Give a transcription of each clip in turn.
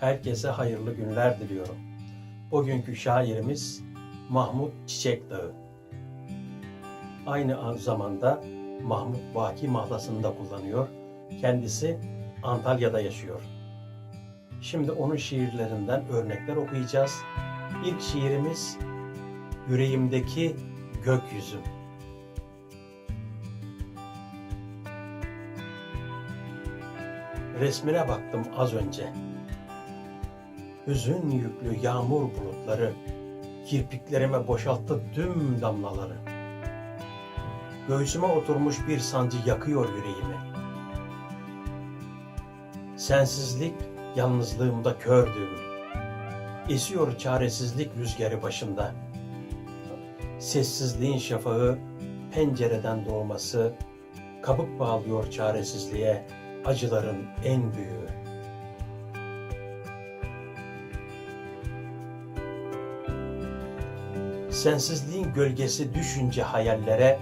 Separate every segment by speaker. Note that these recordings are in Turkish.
Speaker 1: Herkese hayırlı günler diliyorum. Bugünkü şairimiz Mahmut Çiçek Dağı. Aynı zamanda Mahmut Baki mahlasını da kullanıyor. Kendisi Antalya'da yaşıyor. Şimdi onun şiirlerinden örnekler okuyacağız. İlk şiirimiz Yüreğimdeki Gökyüzü. Resmine baktım az önce. Hüzün yüklü yağmur bulutları kirpiklerime boşalttı tüm damlaları. Göğsüme oturmuş bir sancı yakıyor yüreğimi. Sensizlik yalnızlığımda kördüm. Esiyor çaresizlik rüzgarı başında. Sessizliğin şafağı pencereden doğması kabuk bağlıyor çaresizliğe acıların en büyüğü. Sensizliğin gölgesi düşünce hayallere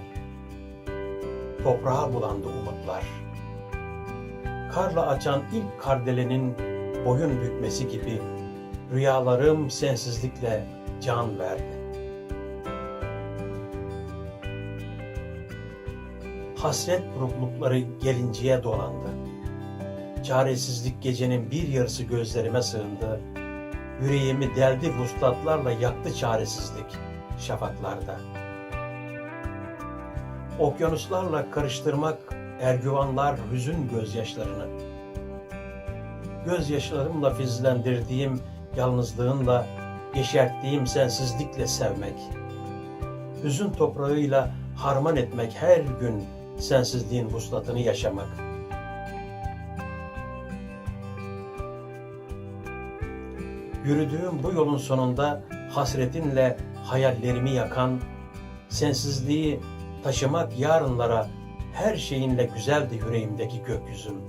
Speaker 1: toprağa bulandı umutlar. Karla açan ilk kardelenin boyun bükmesi gibi rüyalarım sensizlikle can verdi. Hasret buruklukları gelinceye dolandı. Çaresizlik gecenin bir yarısı gözlerime sığındı. Yüreğimi deldi vuslatlarla yaktı çaresizlik şafaklarda. Okyanuslarla karıştırmak ergüvanlar hüzün gözyaşlarını. Gözyaşlarımla fizlendirdiğim yalnızlığınla yeşerttiğim sensizlikle sevmek. Hüzün toprağıyla harman etmek her gün sensizliğin vuslatını yaşamak. Yürüdüğüm bu yolun sonunda hasretinle hayallerimi yakan, sensizliği taşımak yarınlara her şeyinle güzeldi yüreğimdeki gökyüzüm.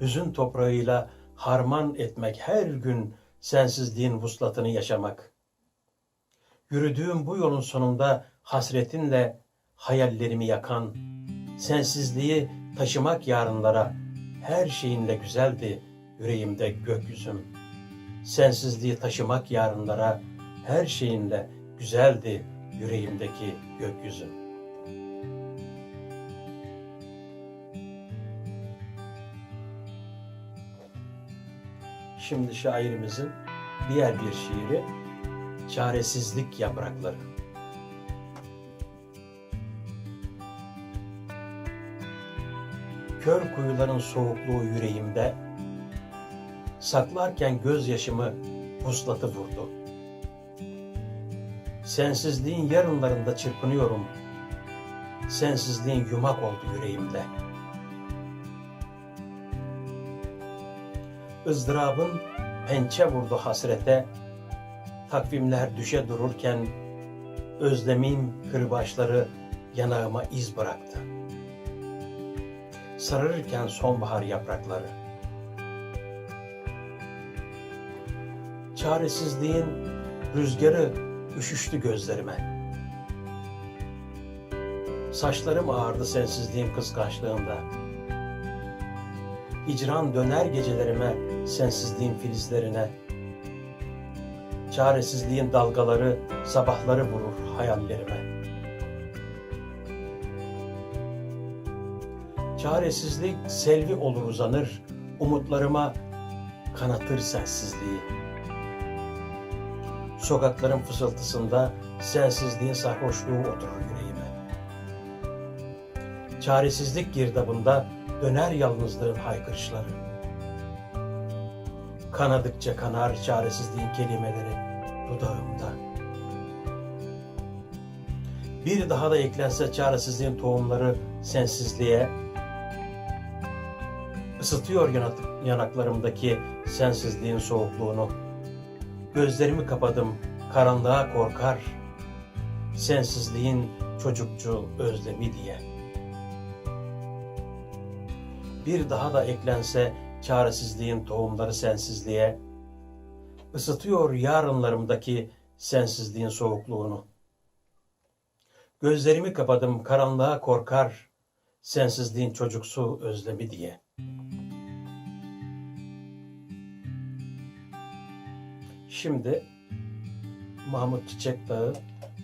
Speaker 1: Hüzün toprağıyla harman etmek her gün sensizliğin vuslatını yaşamak. Yürüdüğüm bu yolun sonunda hasretinle hayallerimi yakan, sensizliği taşımak yarınlara her şeyinle güzeldi yüreğimde gökyüzüm. Sensizliği taşımak yarınlara her şeyinle güzeldi yüreğimdeki gökyüzüm. Şimdi şairimizin diğer bir şiiri Çaresizlik Yaprakları. Kör kuyuların soğukluğu yüreğimde, saklarken gözyaşımı puslatı vurdu. Sensizliğin yarınlarında çırpınıyorum, sensizliğin yumak oldu yüreğimde. ızdırabın pençe vurdu hasrete, takvimler düşe dururken özlemin kırbaçları yanağıma iz bıraktı. Sararırken sonbahar yaprakları. Çaresizliğin rüzgarı üşüştü gözlerime. Saçlarım ağardı sensizliğin kıskançlığında. Hicran döner gecelerime, sensizliğin filizlerine. Çaresizliğin dalgaları sabahları vurur hayallerime. Çaresizlik selvi olur uzanır, umutlarıma kanatır sensizliği. Sokakların fısıltısında sensizliğin sarhoşluğu oturur yüreğime. Çaresizlik girdabında döner yalnızlığın haykırışları. Kanadıkça kanar çaresizliğin kelimeleri dudağımda. Bir daha da eklense çaresizliğin tohumları sensizliğe, ısıtıyor yanak- yanaklarımdaki sensizliğin soğukluğunu. Gözlerimi kapadım, karanlığa korkar, sensizliğin çocukçu özlemi diye.'' bir daha da eklense çaresizliğin tohumları sensizliğe, ısıtıyor yarınlarımdaki sensizliğin soğukluğunu. Gözlerimi kapadım karanlığa korkar, sensizliğin çocuksu özlemi diye. Şimdi Mahmut Çiçek Dağı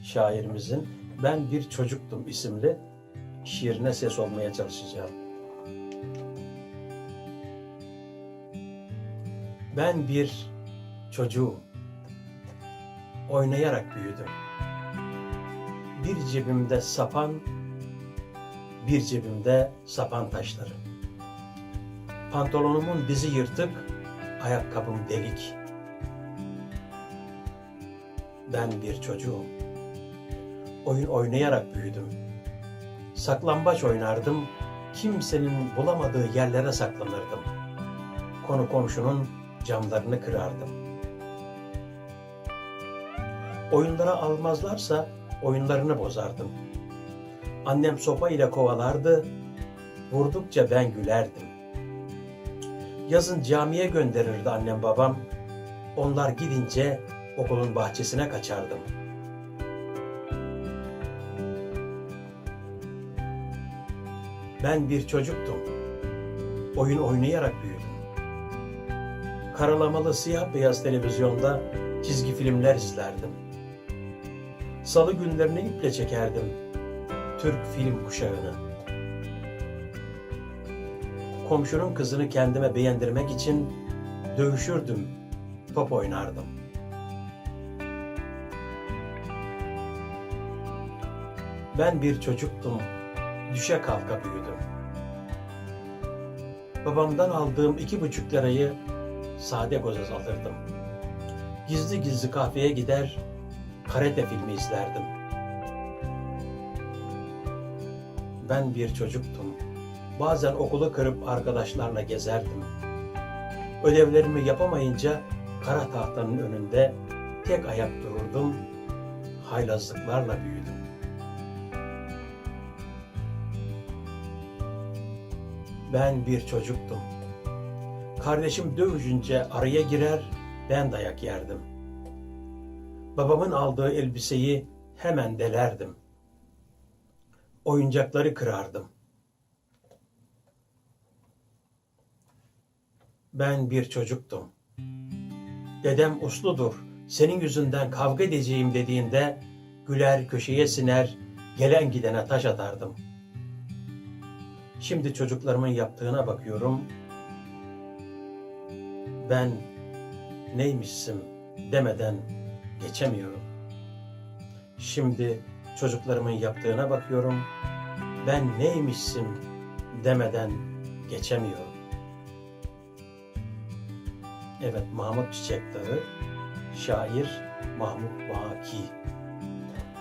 Speaker 1: şairimizin Ben Bir Çocuktum isimli şiirine ses olmaya çalışacağım. Ben bir çocuğum. Oynayarak büyüdüm. Bir cebimde sapan, bir cebimde sapan taşları. Pantolonumun dizi yırtık, ayakkabım delik. Ben bir çocuğum. Oyun oynayarak büyüdüm. Saklambaç oynardım, kimsenin bulamadığı yerlere saklanırdım. Konu komşunun camlarını kırardım. Oyunlara almazlarsa oyunlarını bozardım. Annem sopa ile kovalardı, vurdukça ben gülerdim. Yazın camiye gönderirdi annem babam, onlar gidince okulun bahçesine kaçardım. Ben bir çocuktum. Oyun oynayarak büyüdüm. Karalamalı siyah beyaz televizyonda çizgi filmler izlerdim. Salı günlerini iple çekerdim. Türk film kuşağını. Komşunun kızını kendime beğendirmek için dövüşürdüm, top oynardım. Ben bir çocuktum, düşe kalka büyüdüm. Babamdan aldığım iki buçuk lirayı sade gozaz alırdım. Gizli gizli kahveye gider, karate filmi izlerdim. Ben bir çocuktum. Bazen okulu kırıp arkadaşlarla gezerdim. Ödevlerimi yapamayınca kara tahtanın önünde tek ayak dururdum. Haylazlıklarla büyüdüm. Ben bir çocuktum. Kardeşim dövüşünce araya girer, ben dayak yerdim. Babamın aldığı elbiseyi hemen delerdim. Oyuncakları kırardım. Ben bir çocuktum. Dedem usludur, senin yüzünden kavga edeceğim dediğinde güler köşeye siner, gelen gidene taş atardım. Şimdi çocuklarımın yaptığına bakıyorum, ben neymişsim demeden geçemiyorum. Şimdi çocuklarımın yaptığına bakıyorum. Ben neymişsim demeden geçemiyorum. Evet Mahmut Çiçek şair Mahmut Baki,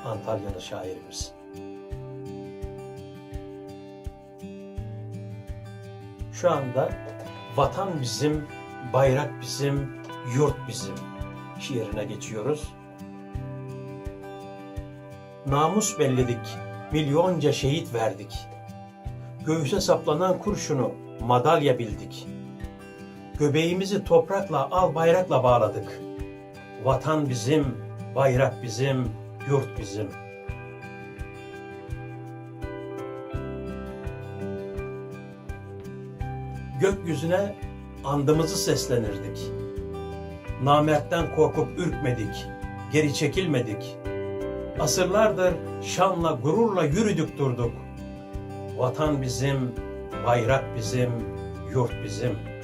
Speaker 1: Antalyalı şairimiz. Şu anda vatan bizim, bayrak bizim, yurt bizim şiirine geçiyoruz. Namus belledik, milyonca şehit verdik. Göğüse saplanan kurşunu madalya bildik. Göbeğimizi toprakla, al bayrakla bağladık. Vatan bizim, bayrak bizim, yurt bizim. Gökyüzüne andımızı seslenirdik. Namertten korkup ürkmedik, geri çekilmedik. Asırlardır şanla, gururla yürüdük durduk. Vatan bizim, bayrak bizim, yurt bizim.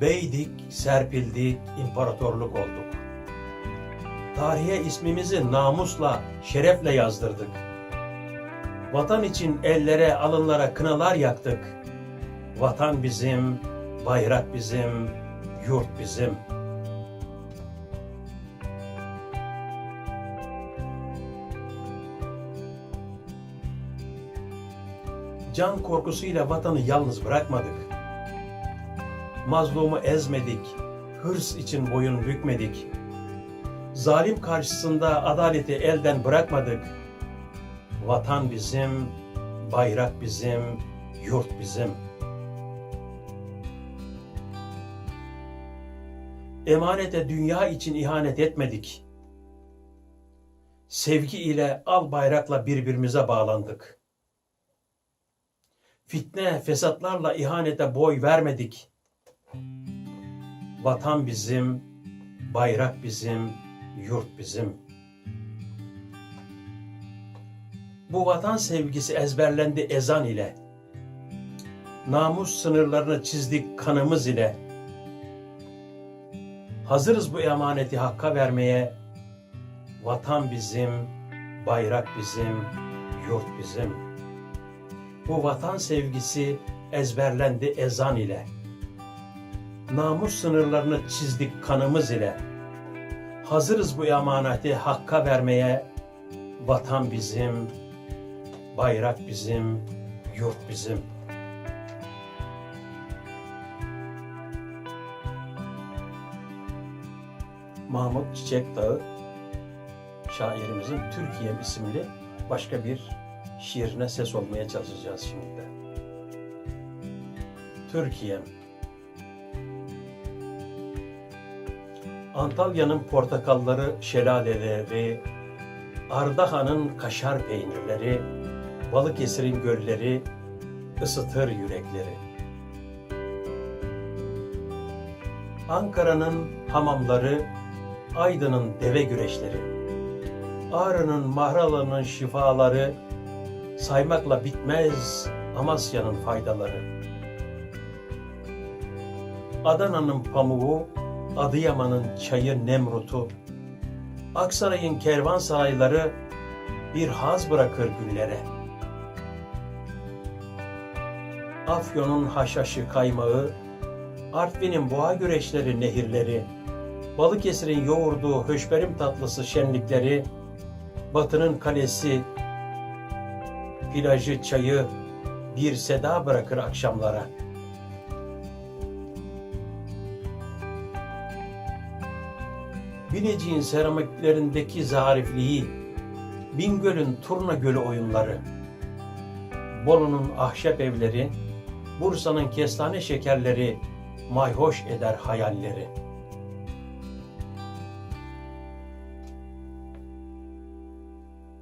Speaker 1: Beydik, serpildik, imparatorluk olduk. Tarihe ismimizi namusla, şerefle yazdırdık. Vatan için ellere, alınlara kınalar yaktık. Vatan bizim, bayrak bizim, yurt bizim. Can korkusuyla vatanı yalnız bırakmadık. Mazlumu ezmedik, hırs için boyun bükmedik. Zalim karşısında adaleti elden bırakmadık. Vatan bizim, bayrak bizim, yurt bizim. Emanete dünya için ihanet etmedik. sevgi ile al bayrakla birbirimize bağlandık. Fitne, fesatlarla ihanete boy vermedik. Vatan bizim, bayrak bizim, yurt bizim. Bu vatan sevgisi ezberlendi ezan ile. Namus sınırlarını çizdik kanımız ile. Hazırız bu emaneti hakka vermeye. Vatan bizim, bayrak bizim, yurt bizim. Bu vatan sevgisi ezberlendi ezan ile. Namus sınırlarını çizdik kanımız ile. Hazırız bu emaneti hakka vermeye. Vatan bizim, bayrak bizim, yurt bizim. Mahmut Çiçek Dağı şairimizin Türkiye'm isimli başka bir şiirine ses olmaya çalışacağız şimdi de. Türkiye'm Antalya'nın portakalları, şelaleleri, Ardahan'ın kaşar peynirleri, Balıkesir'in gölleri ısıtır yürekleri. Ankara'nın hamamları, Aydın'ın deve güreşleri, Ağrı'nın mahralarının şifaları, saymakla bitmez Amasya'nın faydaları. Adana'nın pamuğu, Adıyaman'ın çayı Nemrut'u, Aksaray'ın kervansarayları bir haz bırakır güllere. Afyon'un haşhaşı kaymağı, Artvin'in boğa güreşleri nehirleri, Balıkesir'in yoğurduğu höşberim tatlısı şenlikleri, Batı'nın kalesi, plajı, çayı bir seda bırakır akşamlara. Bineciğin seramiklerindeki zarifliği, Bingöl'ün Turna Gölü oyunları, Bolu'nun ahşap evleri, Bursa'nın kestane şekerleri mayhoş eder hayalleri.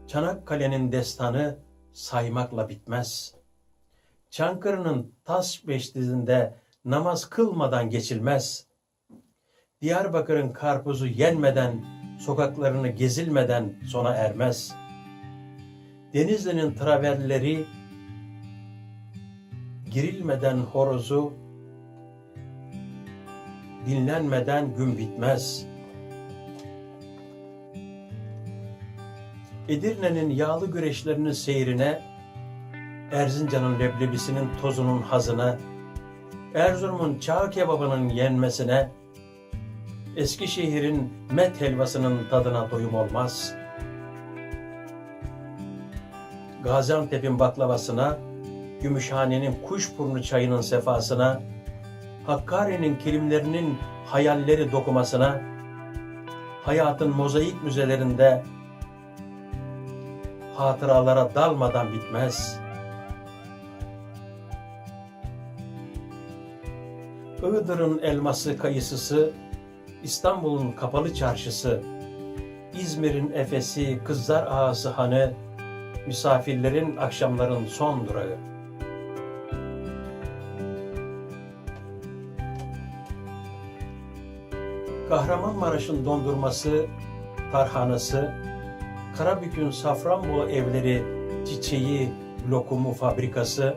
Speaker 1: Çanakkale'nin destanı saymakla bitmez. Çankırı'nın tas beşliğinde namaz kılmadan geçilmez. Diyarbakır'ın karpuzu yenmeden, sokaklarını gezilmeden sona ermez. Denizli'nin traverleri girilmeden horozu, dinlenmeden gün bitmez. Edirne'nin yağlı güreşlerinin seyrine, Erzincan'ın leblebisinin tozunun hazına, Erzurum'un çağ kebabının yenmesine, Eskişehir'in met helvasının tadına doyum olmaz. Gaziantep'in baklavasına, Gümüşhane'nin kuşburnu çayının sefasına, Hakkari'nin kilimlerinin hayalleri dokumasına, hayatın mozaik müzelerinde hatıralara dalmadan bitmez. Iğdır'ın elması kayısısı, İstanbul'un kapalı çarşısı, İzmir'in Efes'i, Kızlar Ağası Hanı, misafirlerin akşamların son durağı. Kahramanmaraş'ın dondurması, tarhanası, Karabük'ün Safranbolu evleri, çiçeği, lokumu fabrikası,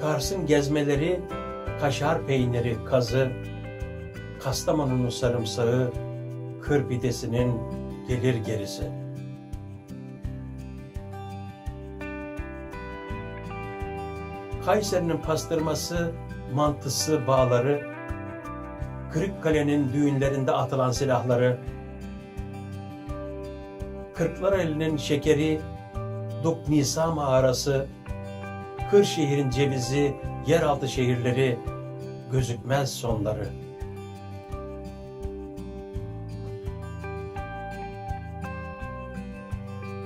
Speaker 1: Kars'ın gezmeleri, kaşar peyniri, kazı, Kastamonu'nun sarımsağı, kır pidesinin gelir gerisi. Kayseri'nin pastırması, mantısı, bağları, Kırıkkale'nin düğünlerinde atılan silahları, Kırklareli'nin şekeri, Duk Nisa mağarası, Kırşehir'in cevizi, yeraltı şehirleri, gözükmez sonları.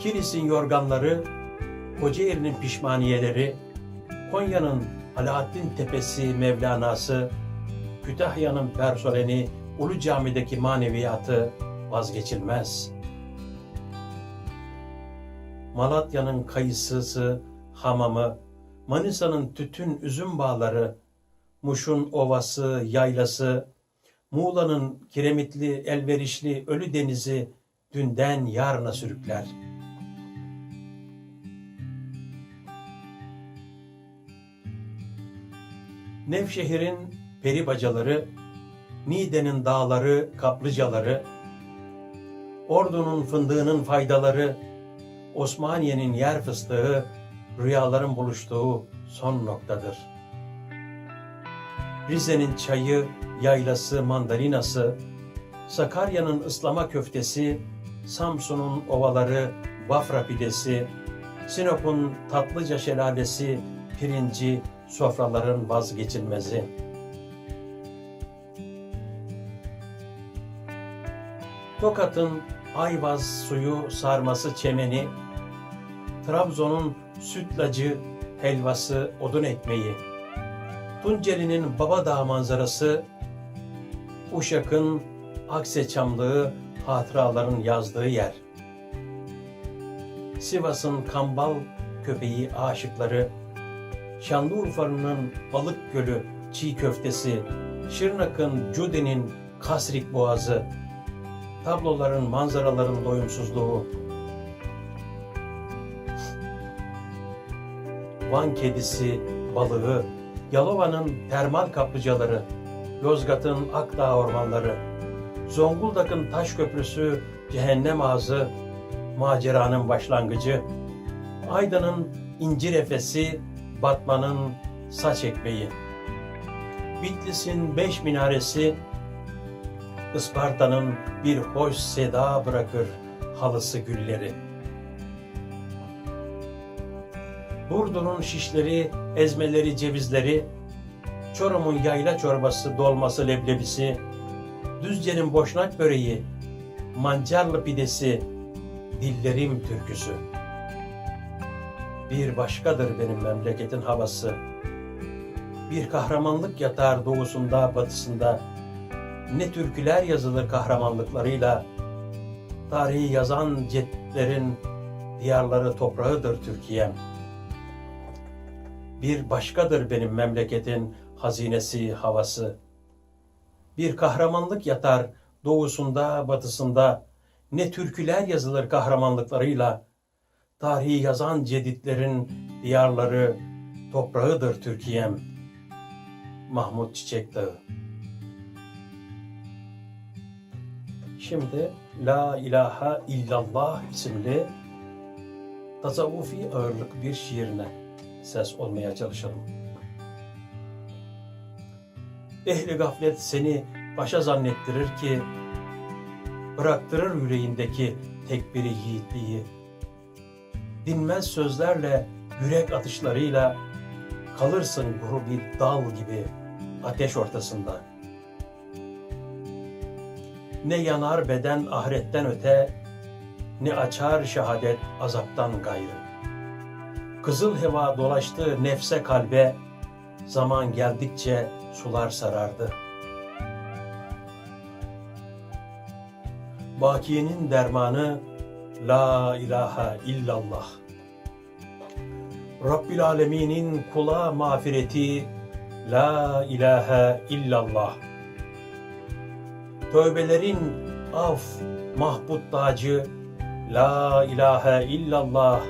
Speaker 1: Kilis'in yorganları, Kocaeli'nin pişmaniyeleri, Konya'nın Alaaddin Tepesi Mevlana'sı, Kütahya'nın personeli, Ulu Cami'deki maneviyatı vazgeçilmez. Malatya'nın kayısısı, hamamı, Manisa'nın tütün üzüm bağları, Muş'un ovası, yaylası, Muğla'nın kiremitli, elverişli ölü denizi dünden yarına sürükler. Nevşehir'in peri bacaları, Niğde'nin dağları, kaplıcaları, Ordu'nun fındığının faydaları, Osmaniye'nin yer fıstığı, rüyaların buluştuğu son noktadır. Rize'nin çayı, yaylası, mandalinası, Sakarya'nın ıslama köftesi, Samsun'un ovaları, Bafra pidesi, Sinop'un tatlıca şelalesi, pirinci, sofraların vazgeçilmezi. Tokat'ın Ayvaz suyu, sarması, çemeni, Trabzon'un sütlacı, helvası, odun ekmeği, Tunceli'nin Babadağ manzarası, Uşak'ın Akse Çamlığı, hatıraların yazdığı yer. Sivas'ın Kambal köpeği aşıkları, Şanlıurfa'nın Balık Gölü çiğ köftesi, Şırnak'ın Cudi'nin Kasrik Boğazı, tabloların, manzaraların doyumsuzluğu, Van kedisi, balığı, Yalova'nın termal kaplıcaları, Yozgat'ın Akdağ ormanları, Zonguldak'ın taş köprüsü, cehennem ağzı, maceranın başlangıcı, Aydın'ın incir efesi, Batman'ın saç ekmeği, Bitlis'in beş minaresi, Isparta'nın bir hoş seda bırakır halısı gülleri. Burdur'un şişleri, ezmeleri, cevizleri, Çorum'un yayla çorbası, dolması, leblebisi, Düzce'nin boşnak böreği, mancarlı pidesi, dillerim türküsü. Bir başkadır benim memleketin havası. Bir kahramanlık yatar doğusunda, batısında. Ne türküler yazılır kahramanlıklarıyla. Tarihi yazan cetlerin diyarları toprağıdır Türkiye'm. Bir başkadır benim memleketin hazinesi, havası. Bir kahramanlık yatar doğusunda, batısında. Ne türküler yazılır kahramanlıklarıyla. Tarihi yazan ceditlerin diyarları, toprağıdır Türkiye'm. Mahmut Çiçek Dağı. Şimdi La İlahe illallah isimli tasavvufi ağırlık bir şiirine ses olmaya çalışalım. Ehli gaflet seni başa zannettirir ki bıraktırır yüreğindeki tekbiri yiğitliği. Dinmez sözlerle, yürek atışlarıyla kalırsın kuru bir dal gibi ateş ortasında. Ne yanar beden ahiretten öte, ne açar şehadet azaptan gayrı. Kızıl heva dolaştı nefse kalbe, zaman geldikçe sular sarardı. Bakiyenin dermanı La ilahe illallah. Rabbil aleminin kula mağfireti La ilahe illallah. Tövbelerin af mahbut tacı La ilahe illallah.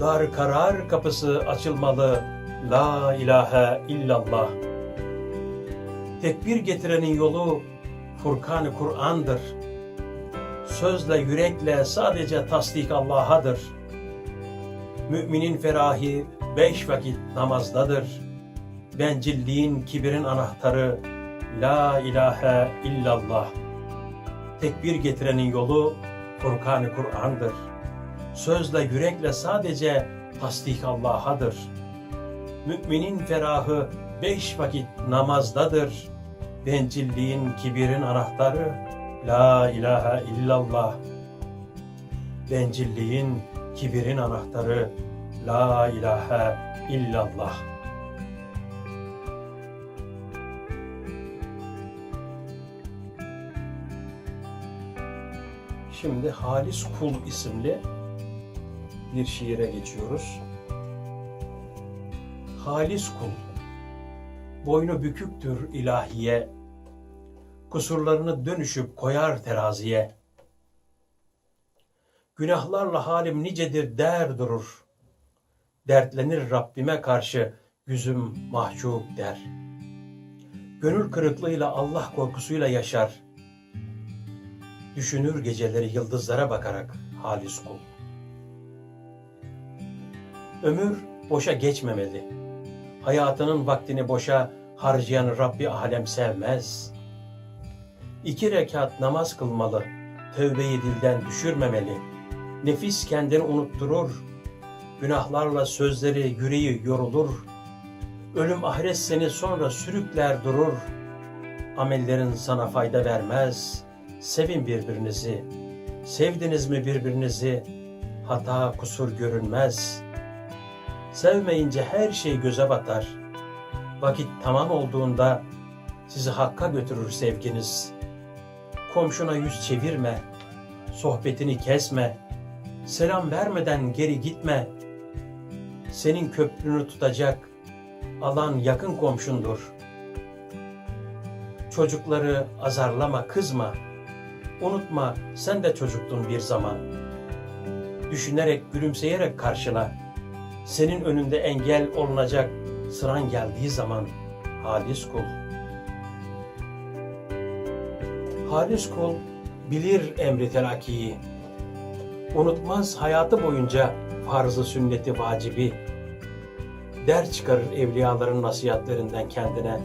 Speaker 1: Dar karar kapısı açılmalı La ilahe illallah. Tekbir getirenin yolu Furkan-ı Kur'an'dır. Sözle, yürekle sadece tasdik Allah'adır. Müminin ferahi beş vakit namazdadır. Bencilliğin, kibirin anahtarı La ilahe illallah. Tekbir getirenin yolu Furkan-ı Kur'an'dır. Sözle, yürekle sadece tasdik Allah'adır. Müminin ferahı beş vakit namazdadır. Bencilliğin, kibirin anahtarı La ilahe illallah. Bencilliğin, kibirin anahtarı La ilahe illallah. Şimdi Halis Kul isimli bir şiire geçiyoruz. Halis kul, boynu büküktür ilahiye, kusurlarını dönüşüp koyar teraziye. Günahlarla halim nicedir der durur. Dertlenir Rabbime karşı yüzüm mahcup der. Gönül kırıklığıyla Allah korkusuyla yaşar. Düşünür geceleri yıldızlara bakarak halis kul. Ömür boşa geçmemeli. Hayatının vaktini boşa harcayan Rabbi alem sevmez. İki rekat namaz kılmalı, tövbeyi dilden düşürmemeli. Nefis kendini unutturur, günahlarla sözleri yüreği yorulur. Ölüm ahiret seni sonra sürükler durur. Amellerin sana fayda vermez. Sevin birbirinizi. Sevdiniz mi birbirinizi? Hata kusur görünmez. Sevmeyince her şey göze batar. Vakit tamam olduğunda sizi hakka götürür sevginiz. Komşuna yüz çevirme, sohbetini kesme, selam vermeden geri gitme. Senin köprünü tutacak alan yakın komşundur. Çocukları azarlama, kızma. Unutma sen de çocuktun bir zaman. Düşünerek, gülümseyerek karşıla. Senin önünde engel olunacak sıran geldiği zaman halis kul. Halis kul bilir emri telakiyi. Unutmaz hayatı boyunca farzı sünneti vacibi. Der çıkarır evliyaların nasihatlerinden kendine.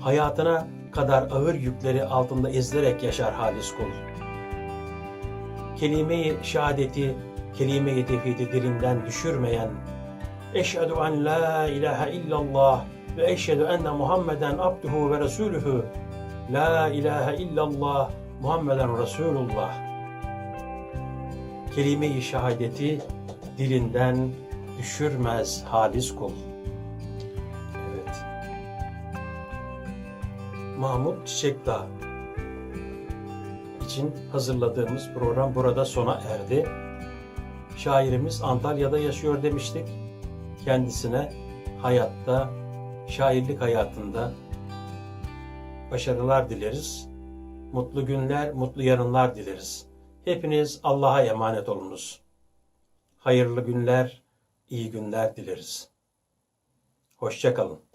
Speaker 1: Hayatına kadar ağır yükleri altında ezilerek yaşar halis kul. Kelime-i şehadeti, kelime-i tevhidi dilinden düşürmeyen, Eşhedü en la ilahe illallah ve eşhedü enne Muhammeden abduhu ve resulühü. La ilahe illallah Muhammeden Resulullah. Kelime-i şehadeti dilinden düşürmez halis kul. Evet. Mahmut Çiçekdağ için hazırladığımız program burada sona erdi. Şairimiz Antalya'da yaşıyor demiştik. Kendisine hayatta, şairlik hayatında başarılar dileriz. Mutlu günler, mutlu yarınlar dileriz. Hepiniz Allah'a emanet olunuz. Hayırlı günler, iyi günler dileriz. Hoşçakalın.